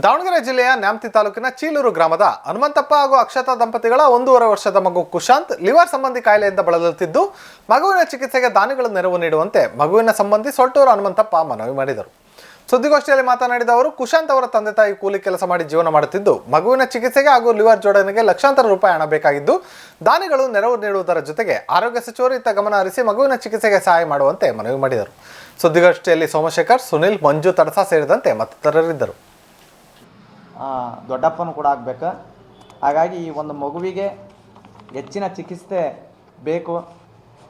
ದಾವಣಗೆರೆ ಜಿಲ್ಲೆಯ ನ್ಯಾಮತಿ ತಾಲೂಕಿನ ಚೀಲೂರು ಗ್ರಾಮದ ಹನುಮಂತಪ್ಪ ಹಾಗೂ ಅಕ್ಷತಾ ದಂಪತಿಗಳ ಒಂದೂವರೆ ವರ್ಷದ ಮಗು ಕುಶಾಂತ್ ಲಿವರ್ ಸಂಬಂಧಿ ಕಾಯಿಲೆಯಿಂದ ಬಳಲುತ್ತಿದ್ದು, ಮಗುವಿನ ಚಿಕಿತ್ಸೆಗೆ ದಾನಿಗಳು ನೆರವು ನೀಡುವಂತೆ ಮಗುವಿನ ಸಂಬಂಧಿ ಸೊಲ್ಟೂರು ಹನುಮಂತಪ್ಪ ಮನವಿ ಮಾಡಿದರು. ಸುದ್ದಿಗೋಷ್ಠಿಯಲ್ಲಿ ಮಾತನಾಡಿದ ಅವರು, ಕುಶಾಂತ್ ಅವರ ತಂದೆ ತಾಯಿ ಕೂಲಿ ಕೆಲಸ ಮಾಡಿ ಜೀವನ ಮಾಡುತ್ತಿದ್ದು, ಮಗುವಿನ ಚಿಕಿತ್ಸೆಗೆ ಹಾಗೂ ಲಿವರ್ ಜೋಡಣೆಗೆ ಲಕ್ಷಾಂತರ ರೂಪಾಯಿ ಹಣ ಬೇಕಾಗಿದ್ದು, ದಾನಿಗಳು ನೆರವು ನೀಡುವುದರ ಜೊತೆಗೆ ಆರೋಗ್ಯ ಸಚಿವರು ಇತ್ತ ಗಮನ ಹರಿಸಿ ಮಗುವಿನ ಚಿಕಿತ್ಸೆಗೆ ಸಹಾಯ ಮಾಡುವಂತೆ ಮನವಿ ಮಾಡಿದರು. ಸುದ್ದಿಗೋಷ್ಠಿಯಲ್ಲಿ ಸೋಮಶೇಖರ್, ಸುನಿಲ್, ಮಂಜು ತಡಸ ಸೇರಿದಂತೆ ಮತ್ತಿತರರಿದ್ದರು. ದೊಡ್ಡಪ್ಪನೂ ಕೂಡ ಆಗಬೇಕು. ಹಾಗಾಗಿ ಈ ಒಂದು ಮಗುವಿಗೆ ಹೆಚ್ಚಿನ ಚಿಕಿತ್ಸೆ ಬೇಕು.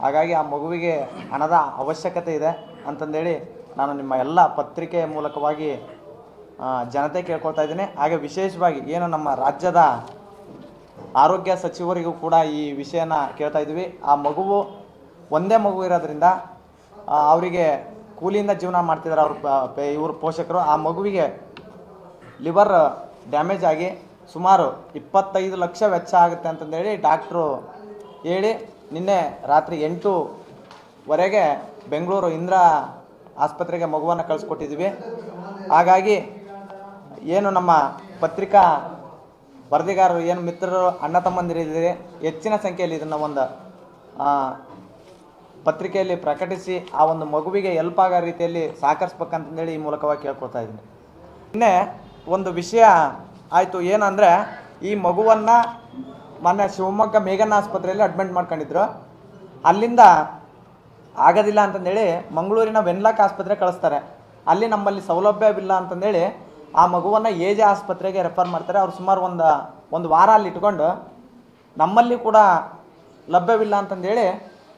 ಹಾಗಾಗಿ ಆ ಮಗುವಿಗೆ ಹಣದ ಅವಶ್ಯಕತೆ ಇದೆ ಅಂತಂದೇಳಿ ನಾನು ನಿಮ್ಮ ಎಲ್ಲ ಪತ್ರಿಕೆ ಮೂಲಕವಾಗಿ ಜನತೆ ಕೇಳ್ಕೊಳ್ತಾ ಇದ್ದೀನಿ. ಹಾಗೆ ವಿಶೇಷವಾಗಿ ಏನು ನಮ್ಮ ರಾಜ್ಯದ ಆರೋಗ್ಯ ಸಚಿವರಿಗೂ ಕೂಡ ಈ ವಿಷಯನ ಕೇಳ್ತಾ ಇದ್ವಿ ಆ ಮಗುವು ಒಂದೇ ಮಗು ಇರೋದ್ರಿಂದ ಅವರಿಗೆ ಕೂಲಿಯಿಂದ ಜೀವನ ಮಾಡ್ತಿದ್ದಾರೆ ಅವ್ರ ಇವ್ರ ಪೋಷಕರು. ಆ ಮಗುವಿಗೆ ಲಿವರ್ ಡ್ಯಾಮೇಜ್ ಆಗಿ ಸುಮಾರು ಇಪ್ಪತ್ತೈದು ಲಕ್ಷ ವೆಚ್ಚ ಆಗುತ್ತೆ ಅಂತಂದೇಳಿ ಡಾಕ್ಟ್ರು ಹೇಳಿ ನಿನ್ನೆ ರಾತ್ರಿ ಎಂಟೂವರೆಗೆ ಬೆಂಗಳೂರು ಇಂದ್ರ ಆಸ್ಪತ್ರೆಗೆ ಮಗುವನ್ನು ಕಳಿಸ್ಕೊಟ್ಟಿದ್ವಿ ಹಾಗಾಗಿ ಏನು ನಮ್ಮ ಪತ್ರಿಕಾ ವರದಿಗಾರರು ಏನು ಮಿತ್ರರು, ಅಣ್ಣ ತಮ್ಮಂದಿರಿದ್ದೀರಿ ಹೆಚ್ಚಿನ ಸಂಖ್ಯೆಯಲ್ಲಿ ಇದನ್ನು ಒಂದು ಪತ್ರಿಕೆಯಲ್ಲಿ ಪ್ರಕಟಿಸಿ ಆ ಒಂದು ಮಗುವಿಗೆ ಎಲ್ಪ್ ಆಗೋ ರೀತಿಯಲ್ಲಿ ಸಹಕರಿಸ್ಬೇಕಂತಂದೇಳಿ ಈ ಮೂಲಕವಾಗಿ ಕೇಳ್ಕೊಳ್ತಾ ಇದ್ದೀನಿ. ಇನ್ನೇ ಒಂದು ವಿಷಯ ಆಯಿತು ಏನಂದರೆ, ಈ ಮಗುವನ್ನು ಮೊನ್ನೆ ಶಿವಮೊಗ್ಗ ಮೇಘನ ಆಸ್ಪತ್ರೆಯಲ್ಲಿ ಅಡ್ಮಿಟ್ ಮಾಡ್ಕೊಂಡಿದ್ರು. ಅಲ್ಲಿಂದ ಆಗೋದಿಲ್ಲ ಅಂತಂದೇಳಿ ಮಂಗಳೂರಿನ ವೆನ್ಲಾಕ್ ಆಸ್ಪತ್ರೆ ಕಳಿಸ್ತಾರೆ. ಅಲ್ಲಿ ನಮ್ಮಲ್ಲಿ ಸೌಲಭ್ಯವಿಲ್ಲ ಅಂತಂದೇಳಿ ಆ ಮಗುವನ್ನು ಎ ಆಸ್ಪತ್ರೆಗೆ ರೆಫರ್ ಮಾಡ್ತಾರೆ. ಅವ್ರು ಸುಮಾರು ಒಂದು ಒಂದು ವಾರ ಅಲ್ಲಿ ಇಟ್ಕೊಂಡು ನಮ್ಮಲ್ಲಿ ಕೂಡ ಲಭ್ಯವಿಲ್ಲ ಅಂತಂದೇಳಿ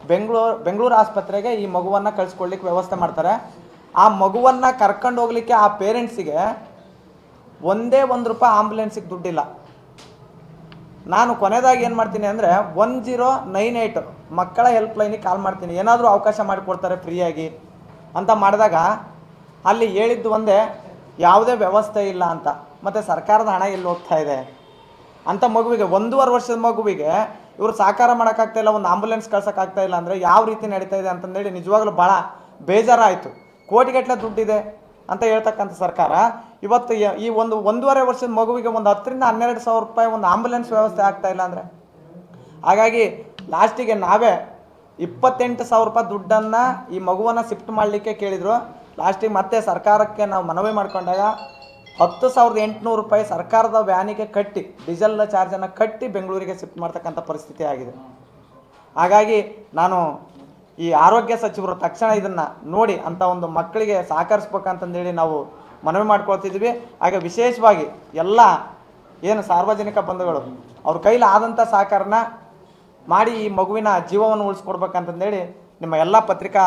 ಬೆಂಗಳೂರು ಬೆಂಗಳೂರು ಆಸ್ಪತ್ರೆಗೆ ಈ ಮಗುವನ್ನು ಕಳಿಸ್ಕೊಳ್ಲಿಕ್ಕೆ ವ್ಯವಸ್ಥೆ ಮಾಡ್ತಾರೆ. ಆ ಮಗುವನ್ನು ಕರ್ಕೊಂಡು ಹೋಗ್ಲಿಕ್ಕೆ ಆ ಪೇರೆಂಟ್ಸಿಗೆ ಒಂದೇ ಒಂದು ರೂಪಾಯಿ ಆಂಬುಲೆನ್ಸಿಗೆ ದುಡ್ಡಿಲ್ಲ. ನಾನು ಕೊನೆದಾಗಿ ಏನು ಮಾಡ್ತೀನಿ ಅಂದರೆ ಒನ್ ಜೀರೋ ನೈನ್ ಏಯ್ಟ್ ಮಕ್ಕಳ ಹೆಲ್ಪ್ಲೈನಿಗೆ ಕಾಲ್ ಮಾಡ್ತೀನಿ. ಏನಾದರೂ ಅವಕಾಶ ಮಾಡಿಕೊಡ್ತಾರೆ ಫ್ರೀಯಾಗಿ ಅಂತ ಮಾಡಿದಾಗ ಅಲ್ಲಿ ಹೇಳಿದ್ದು ಒಂದೇ, ಯಾವುದೇ ವ್ಯವಸ್ಥೆ ಇಲ್ಲ ಅಂತ. ಮತ್ತು ಸರ್ಕಾರದ ಹಣ ಎಲ್ಲಿ ಹೋಗ್ತಾ ಇದೆ ಅಂತ ಮಗುವಿಗೆ, ಒಂದೂವರೆ ವರ್ಷದ ಮಗುವಿಗೆ ಇವರು ಸಾಕಾರ ಮಾಡೋಕ್ಕಾಗ್ತಾ ಇಲ್ಲ, ಒಂದು ಆಂಬುಲೆನ್ಸ್ ಕಳ್ಸೋಕ್ಕಾಗ್ತಾ ಇಲ್ಲ ಅಂದರೆ ಯಾವ ರೀತಿ ನಡೀತಾ ಇದೆ ಅಂತಂದೇಳಿ ನಿಜವಾಗ್ಲೂ ಭಾಳ ಬೇಜಾರಾಯಿತು. ಕೋಟಿಗಟ್ಟಲೆ ದುಡ್ಡಿದೆ. ಅಂತ ಹೇಳ್ತಕ್ಕಂಥ ಸರ್ಕಾರ, ಇವತ್ತು ಈ ಒಂದು ಒಂದೂವರೆ ವರ್ಷದ ಮಗುವಿಗೆ ಒಂದು ಹತ್ತರಿಂದ ಹನ್ನೆರಡು ಸಾವಿರ ರೂಪಾಯಿ ಒಂದು ಆಂಬುಲೆನ್ಸ್ ವ್ಯವಸ್ಥೆ ಆಗ್ತಾ ಇಲ್ಲ ಅಂದರೆ? ಹಾಗಾಗಿ ಲಾಸ್ಟಿಗೆ ನಾವೇ ಇಪ್ಪತ್ತೆಂಟು ಸಾವಿರ ರೂಪಾಯಿ ದುಡ್ಡನ್ನು ಈ ಮಗುವನ್ನು ಶಿಫ್ಟ್ ಮಾಡಲಿಕ್ಕೆ ಕೇಳಿದರು. ಲಾಸ್ಟಿಗೆ ಮತ್ತೆ ಸರ್ಕಾರಕ್ಕೆ ನಾವು ಮನವಿ ಮಾಡಿಕೊಂಡಾಗ ಹತ್ತು ಸಾವಿರದ ಎಂಟುನೂರು ರೂಪಾಯಿ ಸರ್ಕಾರದ ವ್ಯಾನಿಗೆ ಕಟ್ಟಿ ಡೀಸೆಲ್ ಚಾರ್ಜನ್ನು ಕಟ್ಟಿ ಬೆಂಗಳೂರಿಗೆ ಶಿಫ್ಟ್ ಮಾಡ್ತಕ್ಕಂಥ ಪರಿಸ್ಥಿತಿ ಆಗಿದೆ. ಹಾಗಾಗಿ ನಾನು ಈ ಆರೋಗ್ಯ ಸಚಿವರು ತಕ್ಷಣ ಇದನ್ನು ನೋಡಿ ಅಂತ ಒಂದು ಮಕ್ಕಳಿಗೆ ಸಹಕರಿಸ್ಬೇಕಂತಂದೇಳಿ ನಾವು ಮನವಿ ಮಾಡ್ಕೊಳ್ತಿದ್ವಿ. ಹಾಗೆ ವಿಶೇಷವಾಗಿ ಎಲ್ಲ ಏನು ಸಾರ್ವಜನಿಕ ಬಂಧುಗಳು, ಅವ್ರ ಕೈಲಿ ಆದಂಥ ಸಹಕಾರನ ಮಾಡಿ ಈ ಮಗುವಿನ ಜೀವವನ್ನು ಉಳಿಸ್ಕೊಡ್ಬೇಕಂತಂದೇಳಿ ನಿಮ್ಮ ಎಲ್ಲ ಪತ್ರಿಕಾ